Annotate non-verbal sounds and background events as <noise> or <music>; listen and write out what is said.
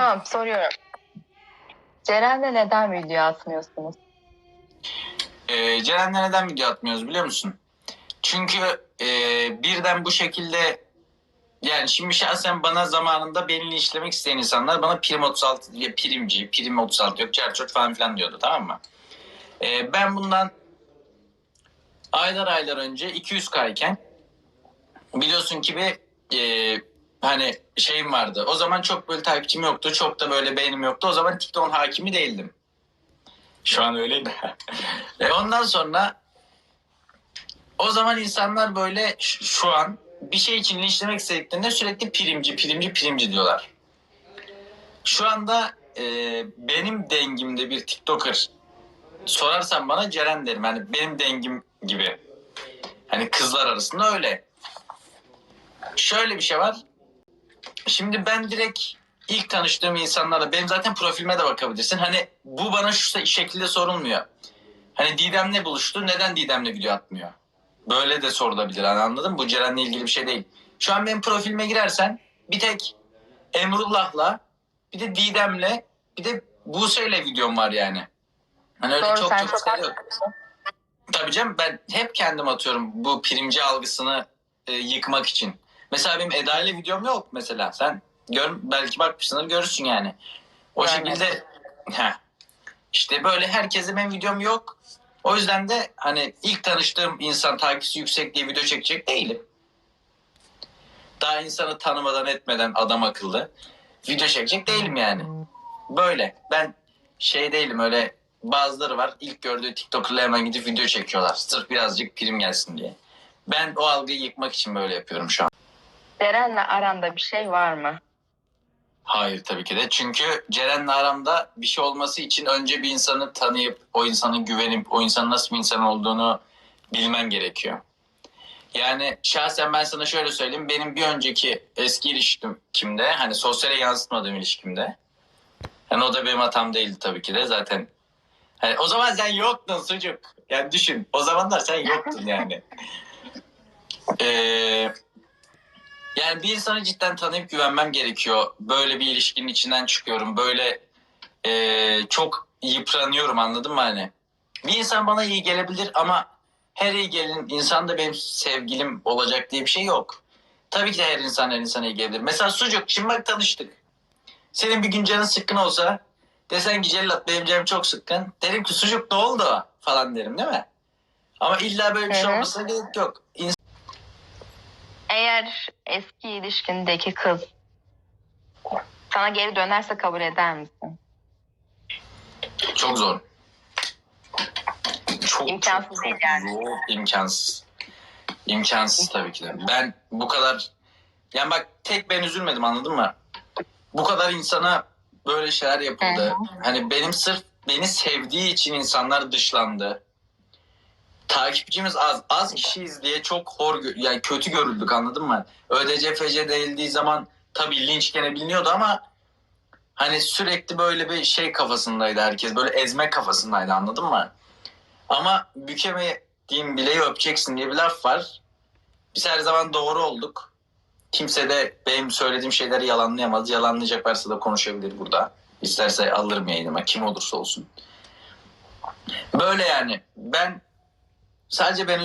Tamam soruyorum. Ceren'le neden video atmıyorsunuz? Ee, Ceren'le neden video atmıyoruz biliyor musun? Çünkü e, birden bu şekilde yani şimdi şahsen bana zamanında beni linçlemek isteyen insanlar bana prim 36 ya primci, prim 36 yok, çerçot falan filan diyordu tamam mı? Ee, ben bundan aylar aylar önce 200k iken biliyorsun ki bir e, hani şeyim vardı. O zaman çok böyle takipçim yoktu. Çok da böyle beğenim yoktu. O zaman TikTok'un hakimi değildim. Şu an öyleyim. <laughs> E ondan sonra o zaman insanlar böyle şu an bir şey için linçlemek istediklerinde sürekli primci, primci, primci diyorlar. Şu anda e, benim dengimde bir TikToker sorarsan bana Ceren derim. Hani benim dengim gibi. Hani kızlar arasında öyle. Şöyle bir şey var. Şimdi ben direkt ilk tanıştığım insanlarla benim zaten profilime de bakabilirsin. Hani bu bana şu şekilde sorulmuyor. Hani Didem'le buluştu. Neden Didem'le video atmıyor? Böyle de sorulabilir. Hani anladın mı? Bu Ceren'le ilgili bir şey değil. Şu an benim profilime girersen bir tek Emrullah'la bir de Didem'le bir de Buse'yle videom var yani. Hani öyle Doğru çok çok çok yok. Tabii canım ben hep kendim atıyorum bu primci algısını e, yıkmak için. Mesela benim Eda ile videom yok mesela. Sen gör, belki bakmışsındır görürsün yani. O Görmedim. şekilde heh. işte böyle herkese benim videom yok. O yüzden de hani ilk tanıştığım insan takipçisi yüksek diye video çekecek değilim. Daha insanı tanımadan etmeden adam akıllı video çekecek değilim yani. Böyle. Ben şey değilim öyle bazıları var ilk gördüğü TikToker'la hemen gidip video çekiyorlar. Sırf birazcık prim gelsin diye. Ben o algıyı yıkmak için böyle yapıyorum şu an. Ceren'le aranda bir şey var mı? Hayır tabii ki de. Çünkü Ceren'le aramda bir şey olması için önce bir insanı tanıyıp, o insana güvenip, o insanın nasıl bir insan olduğunu bilmen gerekiyor. Yani şahsen ben sana şöyle söyleyeyim. Benim bir önceki eski ilişkim kimde? Hani sosyale yansıtmadığım ilişkimde. Yani o da benim hatam değildi tabii ki de. Zaten hani o zaman sen yoktun sucuk. Yani düşün. O zamanlar sen yoktun yani. Eee <laughs> yani bir insanı cidden tanıyıp güvenmem gerekiyor. Böyle bir ilişkinin içinden çıkıyorum. Böyle eee, çok yıpranıyorum anladın mı hani? Bir insan bana iyi gelebilir ama her iyi gelen insan da benim sevgilim olacak diye bir şey yok. Tabii ki de her insan her insana iyi gelebilir. Mesela sucuk şimdi bak tanıştık. Senin bir gün canın sıkkın olsa desen ki Cellat benim canım çok sıkkın. Derim ki sucuk ne oldu falan derim değil mi? Ama illa böyle bir şey olmasına gerek yok. Eğer eski ilişkindeki kız sana geri dönerse kabul eder misin? Çok zor. Çok, İmkansız çok, değil çok yani. Zor, imkansız. İmkansız tabii ki de. Ben bu kadar... Yani bak tek ben üzülmedim anladın mı? Bu kadar insana böyle şeyler yapıldı. Hani benim sırf beni sevdiği için insanlar dışlandı. Takipçimiz az. Az kişiyiz diye çok hor, yani kötü görüldük anladın mı? ÖDC FC değildiği zaman tabii linç gene biliniyordu ama hani sürekli böyle bir şey kafasındaydı herkes. Böyle ezme kafasındaydı anladın mı? Ama bükemediğin bileği öpeceksin diye bir laf var. Biz her zaman doğru olduk. Kimse de benim söylediğim şeyleri yalanlayamaz. Yalanlayacak varsa da konuşabilir burada. İsterse alırım yayınıma kim olursa olsun. Böyle yani. Ben sadece ben